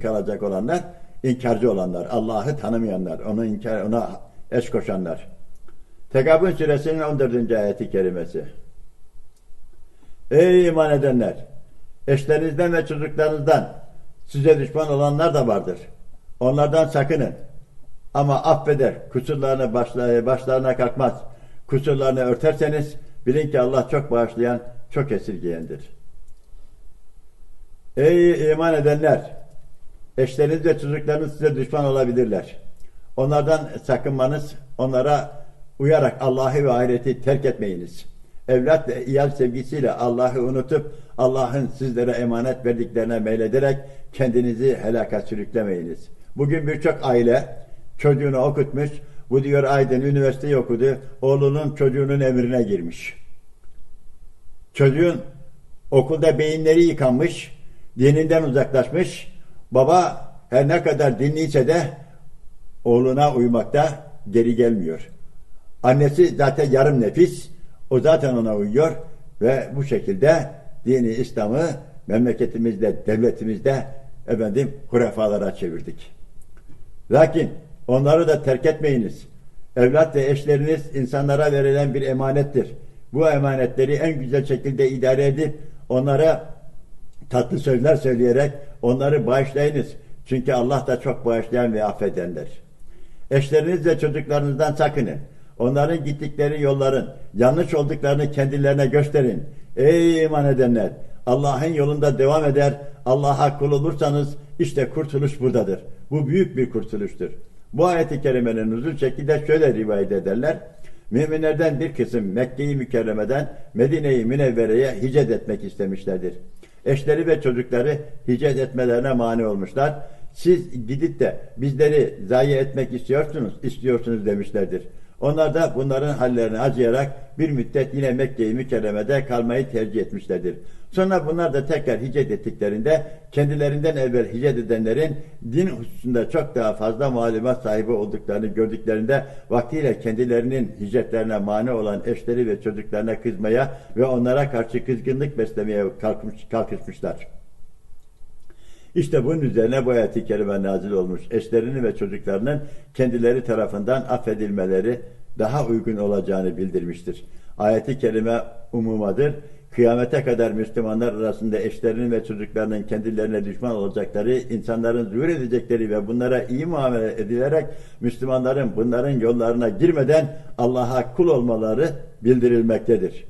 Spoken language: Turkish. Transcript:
kalacak olanlar inkarcı olanlar, Allah'ı tanımayanlar, onu inkar, ona eş koşanlar. Tekabün suresinin 14. ayeti kerimesi. Ey iman edenler! Eşlerinizden ve çocuklarınızdan size düşman olanlar da vardır. Onlardan sakının. Ama affeder, kusurlarını başla- başlarına kalkmaz. Kusurlarını örterseniz bilin ki Allah çok bağışlayan, çok esirgeyendir. Ey iman edenler! Eşleriniz ve çocuklarınız size düşman olabilirler. Onlardan sakınmanız, onlara uyarak Allah'ı ve ahireti terk etmeyiniz. Evlat ve iyal sevgisiyle Allah'ı unutup Allah'ın sizlere emanet verdiklerine meylederek kendinizi helaka sürüklemeyiniz. Bugün birçok aile çocuğunu okutmuş, bu diyor Aydın üniversiteyi okudu, oğlunun çocuğunun emrine girmiş. Çocuğun okulda beyinleri yıkanmış, dininden uzaklaşmış. Baba her ne kadar dinliyse de oğluna uymakta geri gelmiyor. Annesi zaten yarım nefis, o zaten ona uyuyor ve bu şekilde dini İslam'ı memleketimizde, devletimizde efendim hurefalara çevirdik. Lakin onları da terk etmeyiniz. Evlat ve eşleriniz insanlara verilen bir emanettir. Bu emanetleri en güzel şekilde idare edip onlara tatlı sözler söyleyerek onları bağışlayınız. Çünkü Allah da çok bağışlayan ve affedendir. Eşleriniz ve çocuklarınızdan sakının. Onların gittikleri yolların yanlış olduklarını kendilerine gösterin. Ey iman edenler! Allah'ın yolunda devam eder, Allah'a kul olursanız işte kurtuluş buradadır. Bu büyük bir kurtuluştur. Bu ayeti kerimenin uzun şekilde şöyle rivayet ederler. Müminlerden bir kısım Mekke-i Mükerreme'den Medine-i Münevvere'ye hicret etmek istemişlerdir. Eşleri ve çocukları hicret etmelerine mani olmuşlar. Siz gidip de bizleri zayi etmek istiyorsunuz, istiyorsunuz demişlerdir. Onlar da bunların hallerini acıyarak bir müddet yine Mekke-i Mükerreme'de kalmayı tercih etmişlerdir. Sonra bunlar da tekrar hicret ettiklerinde kendilerinden evvel hicret edenlerin din hususunda çok daha fazla malumat sahibi olduklarını gördüklerinde vaktiyle kendilerinin hicretlerine mani olan eşleri ve çocuklarına kızmaya ve onlara karşı kızgınlık beslemeye kalkmış, kalkışmışlar. İşte bunun üzerine bu ayet-i kerime nazil olmuş. Eşlerinin ve çocuklarının kendileri tarafından affedilmeleri daha uygun olacağını bildirmiştir. Ayet-i kerime umumadır. Kıyamete kadar Müslümanlar arasında eşlerinin ve çocuklarının kendilerine düşman olacakları, insanların zuhur edecekleri ve bunlara iyi muamele edilerek Müslümanların bunların yollarına girmeden Allah'a kul olmaları bildirilmektedir.